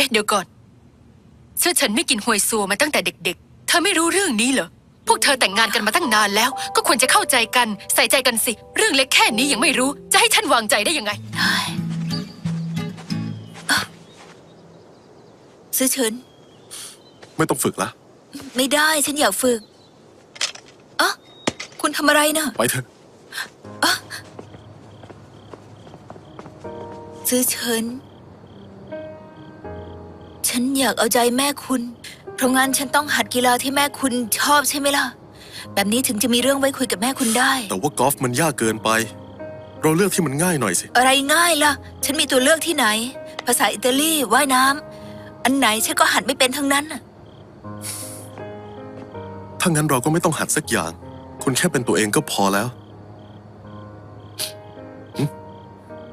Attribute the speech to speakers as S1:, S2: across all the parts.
S1: อ๊ะเดี๋ยวก่อนเชื่อฉันไม่กินหวยซัวมาตั้งแต่เด็ก ๆ เธอไม่รู้เรื่องนี้เหรอ พวกเธอแต่งงานกันมาตั้งนานแล้ว ก็ควรจะเข้าใจกันใส่ใจกันสิ เรื่องเล็กแค่นี้ยังไม่รู้ จะให้ฉันวางใจได้ยังไง
S2: ได้อะซื้อเฉิน
S3: ไม่ต้องฝึกละ
S2: ไม่ได้ฉันอยากฝึกอะคุณทำอะไรนะ
S3: ไปเถอะ
S2: ซื้อเฉิน ฉันอยากเอาใจแม่คุณ เพราะงั้นฉันต้องหัดกีฬาที่แม่คุณชอบใช่ไหมล่ะ แบบนี้ถึงจะมีเรื่องไว้คุยกับแม่คุณได้
S3: แต่ว่ากอล์ฟมันยากเกินไป เราเลือกที่มันง่ายหน่อยสิ
S2: อะไรง่ายล่ะ ฉันมีตัวเลือกที่ไหน ภาษาอิตาลีว่ายน้ำอันไหนฉันก็หัดไม่เป็นทั้งนั้นน่ะ
S3: ถ้างั้นเราก็ไม่ต้องหัดสักอย่าง คุณแค่เป็นตัวเองก็พอแล้ว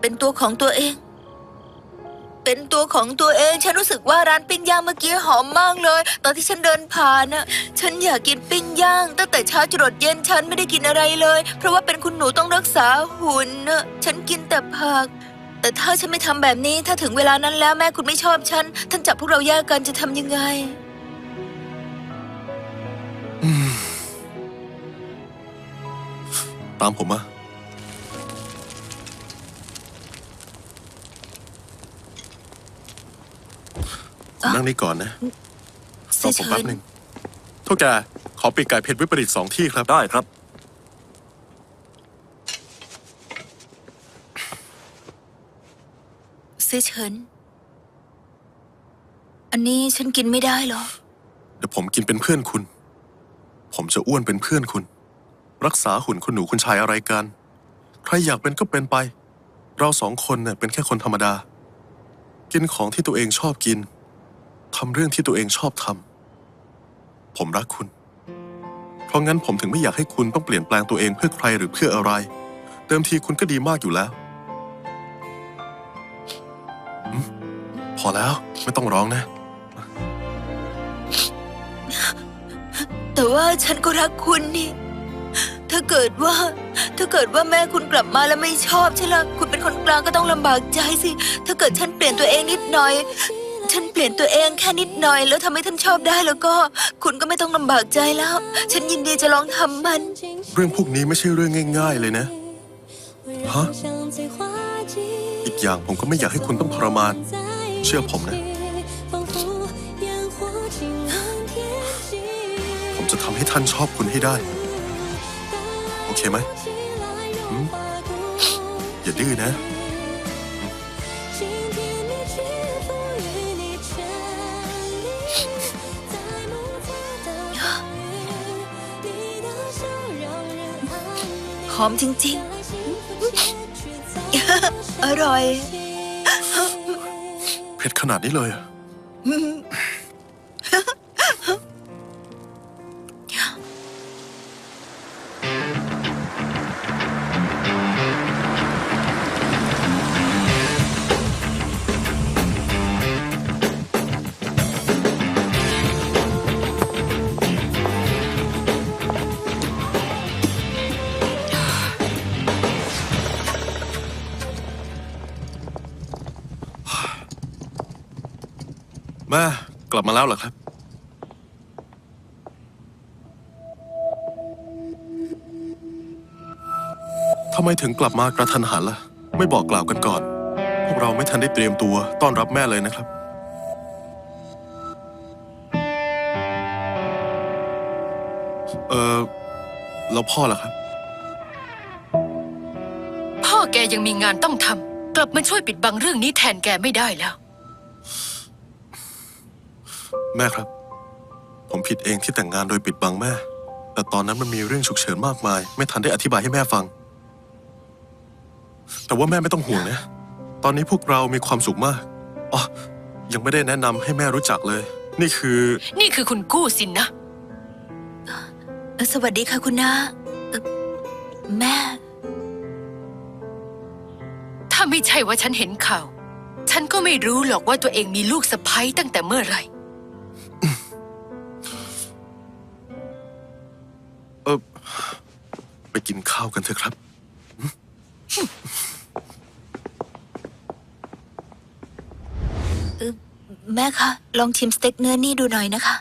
S2: เป็นตัวของตัวเอง เป็นตัวของตัวเอง ฉันรู้สึกว่าร้านปิ้งย่างเมื่อกี้หอมมากเลย ตอนที่ฉันเดินผ่านน่ะ ฉันอยากกินปิ้งย่าง ตั้งแต่เช้าจรดเย็นฉันไม่ได้กินอะไรเลย เพราะว่าเป็นคุณหนูต้องรักษาหุ่นน่ะฉันกินแต่ผัก แต่ถ้าฉันไม่ทำแบบนี้ ถ้าถึงเวลานั้นแล้วแม่คุณไม่ชอบฉัน ท่านจับพวกเราแยกกันจะทำยังไง
S3: ตามผมมา นั่งนี่ก่อนนะร
S2: ซื้
S3: อ
S2: อ
S3: ผม
S2: เฉิ
S3: แป๊บ
S2: น
S3: หนึ่งเท่าแกขอปีกไก่เผ็ดวิปริตสองที่ครับ
S4: ได้ครับ
S2: ซื้อเฉิน อันนี้ฉันกินไม่ได้เหรอ
S3: เดี๋ยวผมกินเป็นเพื่อนคุณ ผมจะอ้วนเป็นเพื่อนคุณ รักษาหุ่นคุณหนูคุณชายอะไรกัน ใครอยากเป็นก็เป็นไป เราสองคนเนี่ยเป็นแค่คนธรรมดา กินของที่ตัวเองชอบกิน ทำเรื่องที่ตัวเองชอบทำ ผมรักคุณ เพราะงั้นผมถึงไม่อยากให้คุณต้องเปลี่ยนแปลงตัวเองเพื่อใครหรือเพื่ออะไร เดิมทีคุณก็ดีมากอยู่แล้ว พอแล้วไม่ต้องร้องนะ
S2: แต่ว่าฉันก็รักคุณนี่ ถ้าเกิดว่า ถ้าเกิดว่าแม่คุณกลับมาแล้วไม่ชอบฉันละคุณเป็นคนกลางก็ต้องลำบากใจสิ ถ้าเกิดฉันเปลี่ยนตัวเองนิดหน่อย ฉันเปลี่ยนตัวเองแค่นิดหน่อย แล้วทำให้ท่านชอบได้แล้วก็ คุณก็ไม่ต้องลำบากใจแล้ว ฉันยินดีจะลองทำมัน
S3: เรื่องพวกนี้ไม่ใช่เรื่องง่าย ๆ เลยนะ ฮะ อีกอย่างผมก็ไม่อยากให้คุณต้องทรมาน เชื่อผมนะ ผมจะทำให้ท่านชอบคุณให้ได้ โอเคไหม อย่าดื้อนะ
S2: อมจริง ๆ อร่อย
S3: เผ็ดขนาดนี้เลยเหรอแม่กลับมาแล้วเหรอครับ ทำไมถึงกลับมากระทันหันล่ะ ไม่บอกกล่าวกันก่อน พวกเราไม่ทันได้เตรียมตัวต้อนรับแม่เลยนะครับ เออแล้วพ่อล่ะครับ
S1: พ่อแกยังมีงานต้องทำกลับมาช่วยปิดบังเรื่องนี้แทนแกไม่ได้แล้ว
S3: แม่ครับ ผมผิดเองที่แต่งงานโดยปิดบังแม่ แต่ตอนนั้นมันมีเรื่องฉุกเฉินมากมาย ไม่ทันได้อธิบายให้แม่ฟัง แต่ว่าแม่ไม่ต้องห่วงนะ ตอนนี้พวกเรามีความสุขมากอ๋อยังไม่ได้แนะนำให้แม่รู้จักเลย นี่คือ
S1: นี่คือคุณกู้สินนะ
S2: เอ่อสวัสดีค่ะคุณน้าเอ่อแม่
S1: ถ้าไม่ใช่ว่าฉันเห็นข่าว ฉันก็ไม่รู้หรอกว่าตัวเองมีลูกสะใภ้ตั้งแต่เมื่อไหร่
S2: แม่คะลองชิมสเต็กเนื้อนี่ดูหน่อยนะคะ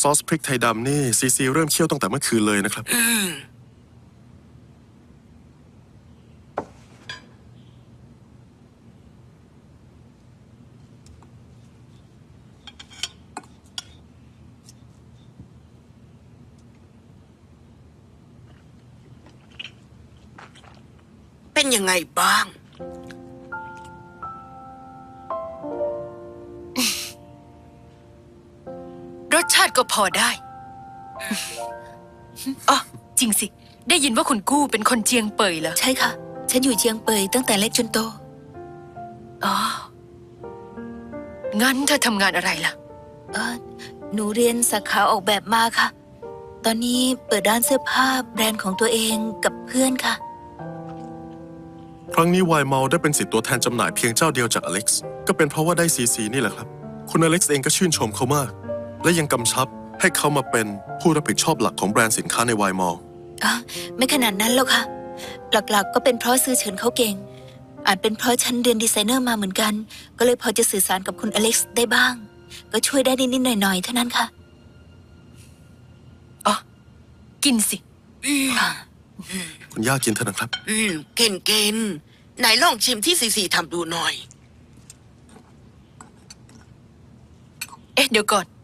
S3: ซอสพริกไทยดำนี่ซีซีเริ่มเคี่ยวตั้งแต่เมื่อคืนเลยนะครับ
S4: อืม เป็นยังไงบ้าง
S1: ก็พอได้อ๋อจริงสิ ได้ยินว่าคุณกู้เป็นคนเจียงเปยเหรอ
S2: ใช่ค่ะ ฉันอยู่เชียงเปยตั้งแต่เล็กจนโต
S1: อ๋อ งั้นเธอทำงานอะไรล่ะ
S2: เออหนูเรียนสาขาออกแบบมาค่ะ ตอนนี้เปิดร้านเสื้อผ้าแบรนด์ของตัวเองกับเพื่อนค่ะ
S3: ครั้งนี้ไวน์เมาได้เป็นสิทธิ์ตัวแทนจำหน่ายเพียงเจ้าเดียวจากอเล็กซ์ ก็เป็นเพราะว่าได้ซีซีนี่แหละครับ คุณอเล็กซ์เองก็ชื่นชมเขามาก และยังกำชับให้เขามาเป็นผู้รับผิดชอบหลักของแบรนด์สินค้าในไวน์มอล
S2: อะไม่ขนาดนั้นหรอกค่ะ หลักๆ ก็เป็นเพราะซื้อเฉินเขาเก่ง อาจเป็นเพราะฉันเรียนดีไซเนอร์มาเหมือนกัน ก็เลยพอจะสื่อสารกับคุณอเล็กซ์ได้บ้าง ก็ช่วยได้นิดๆหน่อยๆเท่านั้นค่ะ
S1: อ๋อกินสิ
S3: คุณย่ากินเถอะนะครับ
S4: อืมกินกินไหนลองชิมที่ซีซีทำดูหน่อย
S1: เอ๊ะ เดี๋ยวก่อนเ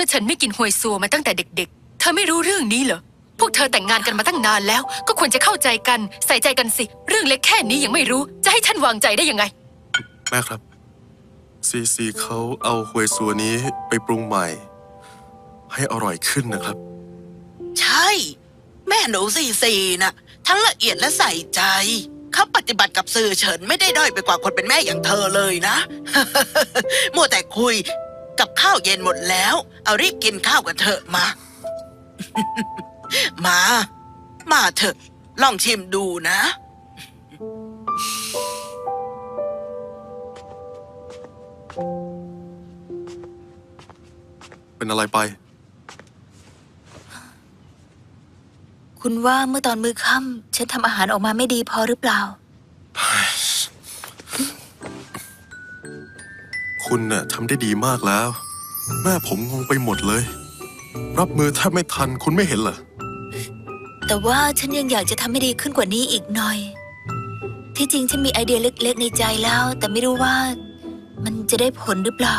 S1: ชื่อฉันไม่กินหวยซัวมาตั้งแต่เด็ก ๆ เธอไม่รู้เรื่องนี้เหรอ พวกเธอแต่งงานกันมาตั้งนานแล้ว ก็ควรจะเข้าใจกันใส่ใจกันสิ เรื่องเล็กแค่นี้ยังไม่รู้ จะให้ฉันวางใจได้ยังไง
S3: แม่ครับซีซีเขาเอาหวยซัวนี้ไปปรุงใหม่ ให้อร่อยขึ้นนะครับ
S4: ใช่ แม่หนูซีซีน่ะทั้งละเอียดและใส่ใจ เขาปฏิบัติกับสื่อเฉินไม่ได้ด้อยไปกว่าคนเป็นแม่อย่างเธอเลยนะ มัวแต่คุย กับข้าวเย็นหมดแล้ว เอารีบกินข้าวกันเถอะมา มา มาเถอะ ลองชิมดูนะ
S3: เป็นอะไรไป
S2: คุณว่าเมื่อตอนมือค่ำฉันทำอาหารออกมาไม่ดีพอหรือเปล่า
S3: คุณน่ะทำได้ดีมากแล้ว แม่ผมงงไปหมดเลย รับมือแทบไม่ทันคุณไม่เห็นเหรอ
S2: แต่ว่าฉันยังอยากจะทำให้ดีขึ้นกว่านี้อีกหน่อย ที่จริงฉันมีไอเดียเล็กๆในใจแล้ว แต่ไม่รู้ว่า มันจะได้ผลหรือเปล่า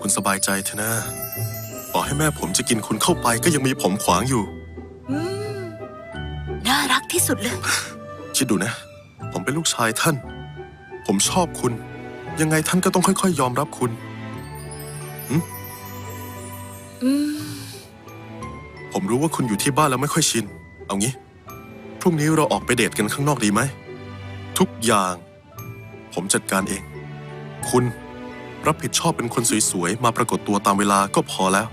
S3: คุณสบายใจเถอะนะต่อให้แม่ผมจะกินคุณเข้าไปก็ยังมีผมขวางอยู่
S2: อืม น่ารักที่สุดเลย
S3: คิดดูนะ ผมเป็นลูกชายท่าน ผมชอบคุณ ยังไงท่านก็ต้องค่อยๆ ยอมรับคุณ
S2: อืม
S3: ผมรู้ว่าคุณอยู่ที่บ้านแล้วไม่ค่อยชิน เอางี้ พรุ่งนี้เราออกไปเดทกันข้างนอกดีไหม ทุกอย่าง ผมจัดการเอง คุณรับผิดชอบเป็นคนสวยๆ มาปรากฏตัวตามเวลาก็พอแล้ว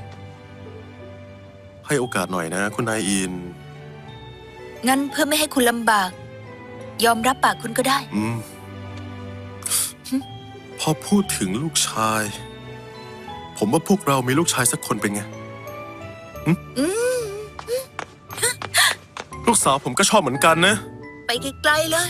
S3: ให้โอกาสหน่อยนะ คุณนายอิน
S2: งั้นเพื่อไม่ให้คุณลำบาก ยอมรับปากคุณก็ได้
S3: อืม พอพูดถึงลูกชาย ผมว่าพวกเรามีลูกชายสักคนเป็นไงลูกสาวผมก็ชอบเหมือนกันนะ
S2: ไปไกลๆเลย